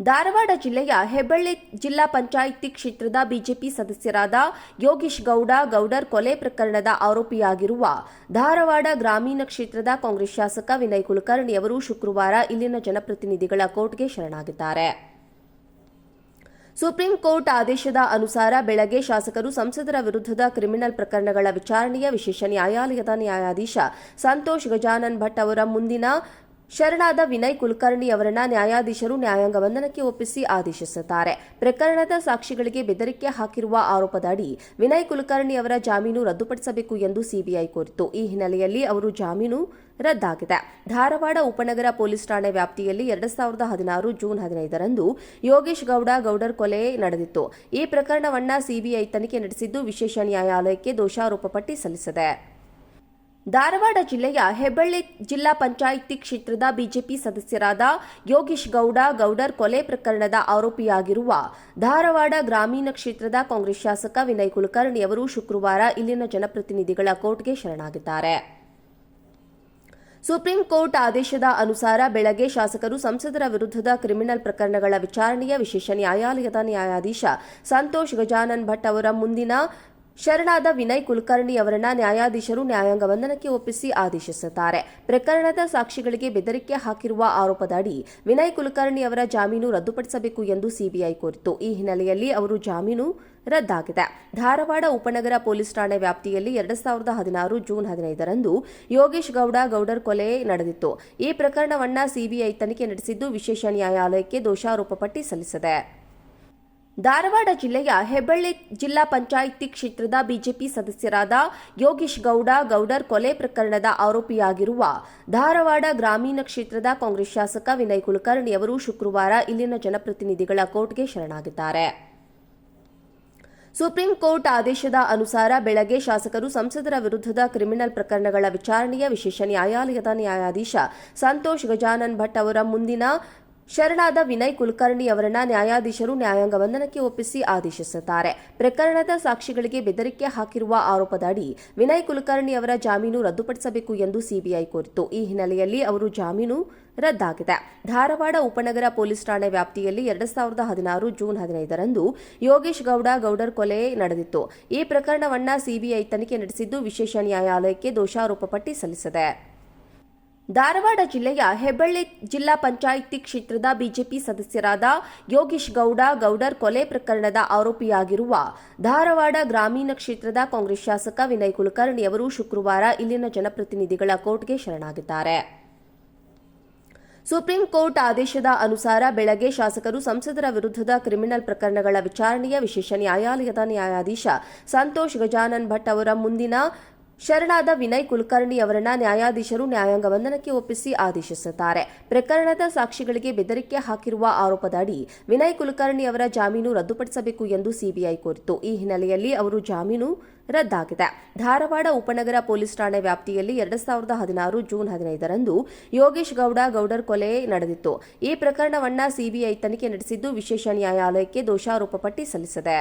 ಧಾರವಾಡ ಜಿಲ್ಲೆಯ ಹೆಬ್ಬಳ್ಳಿ ಜಿಲ್ಲಾ ಪಂಚಾಯಿತಿ ಕ್ಷೇತ್ರದ ಬಿಜೆಪಿ ಸದಸ್ಯರಾದ ಯೋಗೀಶ್ ಗೌಡ, ಗೌಡರ್ ಕೊಲೆ ಪ್ರಕರಣದ ಆರೋಪಿಯಾಗಿರುವ ಧಾರವಾಡ ಗ್ರಾಮೀಣ ಕ್ಷೇತ್ರದ ಕಾಂಗ್ರೆಸ್ ಶಾಸಕ ವಿನಯ್ ಕುಲಕರ್ಣಿ ಅವರು ಶುಕ್ರವಾರ ಇಲ್ಲಿನ ಜನಪ್ರತಿನಿಧಿಗಳ ಕೋರ್ಟ್ಗೆ ಶರಣಾಗಿದ್ದಾರೆ. ಸುಪ್ರೀಂ ಕೋರ್ಟ್ ಆದೇಶದ ಅನುಸಾರ ಬೆಳಗ್ಗೆ ಶಾಸಕರು ಸಂಸದರ ವಿರುದ್ಧದ ಕ್ರಿಮಿನಲ್ ಪ್ರಕರಣಗಳ ವಿಚಾರಣೆಯ ವಿಶೇಷ ನ್ಯಾಯಾಲಯದ ನ್ಯಾಯಾಧೀಶ ಸಂತೋಷ್ ಗಜಾನನ್ ಭಟ್ ಅವರ ಮುಂದಿನ ಶರಣಾದ ವಿನಯ್ ಕುಲಕರ್ಣಿ ಅವರನ್ನ ನ್ಯಾಯಾಧೀಶರು ನ್ಯಾಯಾಂಗ ಬಂಧನಕ್ಕೆ ಒಪ್ಪಿಸಿ ಆದೇಶಿಸುತ್ತಾರೆ. ಪ್ರಕರಣದ ಸಾಕ್ಷಿಗಳಿಗೆ ಬೆದರಿಕೆ ಹಾಕಿರುವ ಆರೋಪದ ಅಡಿ ವಿನಯ್ ಕುಲಕರ್ಣಿ ಅವರ ಜಾಮೀನು ರದ್ದುಪಡಿಸಬೇಕು ಎಂದು ಸಿಬಿಐ ಕೋರಿತು ಈ ಹಿನ್ನೆಲೆಯಲ್ಲಿ ಅವರು ಜಾಮೀನು ರದ್ದಾಗಿದೆ. ಧಾರವಾಡ ಉಪನಗರ ಪೊಲೀಸ್ ಠಾಣೆ ವ್ಯಾಪ್ತಿಯಲ್ಲಿ ಎರಡು ಸಾವಿರದ ಹದಿನಾರು ಜೂನ್ ಹದಿನೈದರಂದು ಯೋಗೇಶ್ ಗೌಡ ಗೌಡರ್ ಕೊಲೆ ನಡೆದಿತ್ತು. ಈ ಪ್ರಕರಣವನ್ನ ಸಿಬಿಐ ತನಿಖೆ ನಡೆಸಿದ್ದು ವಿಶೇಷ ನ್ಯಾಯಾಲಯಕ್ಕೆ ದೋಷಾರೋಪ ಪಟ್ಟಿ ಸಲ್ಲಿಸಿದೆ. ಧಾರವಾಡ ಜಿಲ್ಲೆಯ ಹೆಬ್ಬಳ್ಳಿ ಜಿಲ್ಲಾ ಪಂಚಾಯಿತಿ ಕ್ಷೇತ್ರದ ಬಿಜೆಪಿ ಸದಸ್ಯರಾದ ಯೋಗೀಶ್ ಗೌಡ, ಗೌಡರ್ ಕೊಲೆ ಪ್ರಕರಣದ ಆರೋಪಿಯಾಗಿರುವ ಧಾರವಾಡ ಗ್ರಾಮೀಣ ಕ್ಷೇತ್ರದ ಕಾಂಗ್ರೆಸ್ ಶಾಸಕ ವಿನಯ್ ಕುಲಕರ್ಣಿ ಅವರು ಶುಕ್ರವಾರ ಇಲ್ಲಿನ ಜನಪ್ರತಿನಿಧಿಗಳ ಕೋರ್ಟ್ಗೆ ಶರಣಾಗಿದ್ದಾರೆ. ಸುಪ್ರೀಂ ಕೋರ್ಟ್ ಆದೇಶದ ಅನುಸಾರ ಬೆಳಗ್ಗೆ ಶಾಸಕರು ಸಂಸದರ ವಿರುದ್ಧದ ಕ್ರಿಮಿನಲ್ ಪ್ರಕರಣಗಳ ವಿಚಾರಣೆಯ ವಿಶೇಷ ನ್ಯಾಯಾಲಯದ ನ್ಯಾಯಾಧೀಶ ಸಂತೋಷ್ ಗಜಾನನ್ ಭಟ್ ಅವರ ಮುಂದಿನ ಶರಣಾದ ವಿನಯ್ ಕುಲಕರ್ಣಿ ಅವರನ್ನ ನ್ಯಾಯಾಧೀಶರು ನ್ಯಾಯಾಂಗ ಬಂಧನಕ್ಕೆ ಒಪ್ಪಿಸಿ ಆದೇಶಿಸಿದ್ದಾರೆ ಪ್ರಕರಣದ ಸಾಕ್ಷಿಗಳಿಗೆ ಬೆದರಿಕೆ ಹಾಕಿರುವ ಆರೋಪದ ಅಡಿ ವಿನಯ್ ಕುಲಕರ್ಣಿ ಅವರ ಜಾಮೀನು ರದ್ದುಪಡಿಸಬೇಕು ಎಂದು ಸಿಬಿಐ ಕೋರಿತು ಈ ಹಿನ್ನೆಲೆಯಲ್ಲಿ ಅವರು ಜಾಮೀನು ರದ್ದಾಗಿದೆ. ಧಾರವಾಡ ಉಪನಗರ ಪೊಲೀಸ್ ಠಾಣೆ ವ್ಯಾಪ್ತಿಯಲ್ಲಿ ಎರಡು ಸಾವಿರದ ಹದಿನಾರು ಜೂನ್ ಹದಿನೈದರಂದು ಯೋಗೇಶ್ ಗೌಡ ಗೌಡರ್ ಕೊಲೆ ನಡೆದಿತ್ತು. ಈ ಪ್ರಕರಣವನ್ನ ಸಿಬಿಐ ತನಿಖೆ ನಡೆಸಿದ್ದು ವಿಶೇಷ ನ್ಯಾಯಾಲಯಕ್ಕೆ ದೋಷಾರೋಪ ಪಟ್ಟಿ ಸಲ್ಲಿಸಿದೆ. ಧಾರವಾಡ ಜಿಲ್ಲೆಯ ಹೆಬ್ಬಳ್ಳಿ ಜಿಲ್ಲಾ ಪಂಚಾಯಿತಿ ಕ್ಷೇತ್ರದ ಬಿಜೆಪಿ ಸದಸ್ಯರಾದ ಯೋಗೀಶ್ ಗೌಡ, ಗೌಡರ್ ಕೊಲೆ ಪ್ರಕರಣದ ಆರೋಪಿಯಾಗಿರುವ ಧಾರವಾಡ ಗ್ರಾಮೀಣ ಕ್ಷೇತ್ರದ ಕಾಂಗ್ರೆಸ್ ಶಾಸಕ ವಿನಯ್ ಕುಲಕರ್ಣಿ ಅವರು ಶುಕ್ರವಾರ ಇಲ್ಲಿನ ಜನಪ್ರತಿನಿಧಿಗಳ ಕೋರ್ಟ್ಗೆ ಶರಣಾಗಿದ್ದಾರೆ. ಸುಪ್ರೀಂ ಕೋರ್ಟ್ ಆದೇಶದ ಅನುಸಾರ ಬೆಳಗ್ಗೆ ಶಾಸಕರು ಸಂಸದರ ವಿರುದ್ಧದ ಕ್ರಿಮಿನಲ್ ಪ್ರಕರಣಗಳ ವಿಚಾರಣೆಯ ವಿಶೇಷ ನ್ಯಾಯಾಲಯದ ನ್ಯಾಯಾಧೀಶ ಸಂತೋಷ್ ಗಜಾನನ್ ಭಟ್ ಅವರ ಮುಂದಿನ ಶರಣಾದ ವಿನಯ್ ಕುಲಕರ್ಣಿ ಅವರನ್ನ ನ್ಯಾಯಾಧೀಶರು ನ್ಯಾಯಾಂಗ ಬಂಧನಕ್ಕೆ ಒಪ್ಪಿಸಿ ಆದೇಶಿಸುತ್ತಾರೆ. ಪ್ರಕರಣದ ಸಾಕ್ಷಿಗಳಿಗೆ ಬೆದರಿಕೆ ಹಾಕಿರುವ ಆರೋಪದ ಅಡಿ ವಿನಯ್ ಕುಲಕರ್ಣಿ ಅವರ ಜಾಮೀನು ರದ್ದುಪಡಿಸಬೇಕು ಎಂದು ಸಿಬಿಐ ಕೋರಿತು ಈ ಹಿನ್ನೆಲೆಯಲ್ಲಿ ಅವರು ಜಾಮೀನು ರದ್ದಾಗಿದೆ. ಧಾರವಾಡ ಉಪನಗರ ಪೊಲೀಸ್ ಠಾಣೆ ವ್ಯಾಪ್ತಿಯಲ್ಲಿ ಎರಡು ಸಾವಿರದ ಹದಿನಾರು ಜೂನ್ ಹದಿನೈದರಂದು ಯೋಗೇಶ್ ಗೌಡ ಗೌಡರ್ ಕೊಲೆ ನಡೆದಿತ್ತು. ಈ ಪ್ರಕರಣವನ್ನ ಸಿಬಿಐ ತನಿಖೆ ನಡೆಸಿದ್ದು ವಿಶೇಷ ನ್ಯಾಯಾಲಯಕ್ಕೆ ದೋಷಾರೋಪ ಪಟ್ಟಿ ಸಲ್ಲಿಸಿದೆ. ಧಾರವಾಡ ಜಿಲ್ಲೆಯ ಹೆಬ್ಬಳ್ಳಿ ಜಿಲ್ಲಾ ಪಂಚಾಯಿತಿ ಕ್ಷೇತ್ರದ ಬಿಜೆಪಿ ಸದಸ್ಯರಾದ ಯೋಗೀಶ್ ಗೌಡ, ಗೌಡರ್ ಕೊಲೆ ಪ್ರಕರಣದ ಆರೋಪಿಯಾಗಿರುವ ಧಾರವಾಡ ಗ್ರಾಮೀಣ ಕ್ಷೇತ್ರದ ಕಾಂಗ್ರೆಸ್ ಶಾಸಕ ವಿನಯ್ ಕುಲಕರ್ಣಿ ಅವರು ಶುಕ್ರವಾರ ಇಲ್ಲಿನ ಜನಪ್ರತಿನಿಧಿಗಳ ಕೋರ್ಟ್ಗೆ ಶರಣಾಗಿದ್ದಾರೆ. ಸುಪ್ರೀಂ ಕೋರ್ಟ್ ಆದೇಶದ ಅನುಸಾರ ಬೆಳಗ್ಗೆ ಶಾಸಕರು ಸಂಸದರ ವಿರುದ್ಧದ ಕ್ರಿಮಿನಲ್ ಪ್ರಕರಣಗಳ ವಿಚಾರಣೆಯ ವಿಶೇಷ ನ್ಯಾಯಾಲಯದ ನ್ಯಾಯಾಧೀಶ ಸಂತೋಷ್ ಗಜಾನನ್ ಭಟ್ ಅವರ ಮುಂದಿನ ಶರಣಾದ ವಿನಯ್ ಕುಲಕರ್ಣಿ ಅವರನ್ನ ನ್ಯಾಯಾಧೀಶರು ನ್ಯಾಯಾಂಗ ಬಂಧನಕ್ಕೆ ಒಪ್ಪಿಸಿ ಆದೇಶಿಸುತ್ತಾರೆ. ಪ್ರಕರಣದ ಸಾಕ್ಷಿಗಳಿಗೆ ಬೆದರಿಕೆ ಹಾಕಿರುವ ಆರೋಪದ ಅಡಿ ವಿನಯ್ ಕುಲಕರ್ಣಿ ಅವರ ಜಾಮೀನು ರದ್ದುಪಡಿಸಬೇಕು ಎಂದು ಸಿಬಿಐ ಕೋರಿತು ಈ ಹಿನ್ನೆಲೆಯಲ್ಲಿ ಅವರು ಜಾಮೀನು ರದ್ದಾಗಿದೆ. ಧಾರವಾಡ ಉಪನಗರ ಪೊಲೀಸ್ ಠಾಣೆ ವ್ಯಾಪ್ತಿಯಲ್ಲಿ ಎರಡು ಸಾವಿರದ ಹದಿನಾರು ಜೂನ್ ಹದಿನೈದರಂದು ಯೋಗೇಶ್ ಗೌಡ ಗೌಡರ್ ಕೊಲೆ ನಡೆದಿತ್ತು. ಈ ಪ್ರಕರಣವನ್ನ ಸಿಬಿಐ ತನಿಖೆ ನಡೆಸಿದ್ದು ವಿಶೇಷ ನ್ಯಾಯಾಲಯಕ್ಕೆ ದೋಷಾರೋಪ ಪಟ್ಟಿ ಸಲ್ಲಿಸಿದೆ.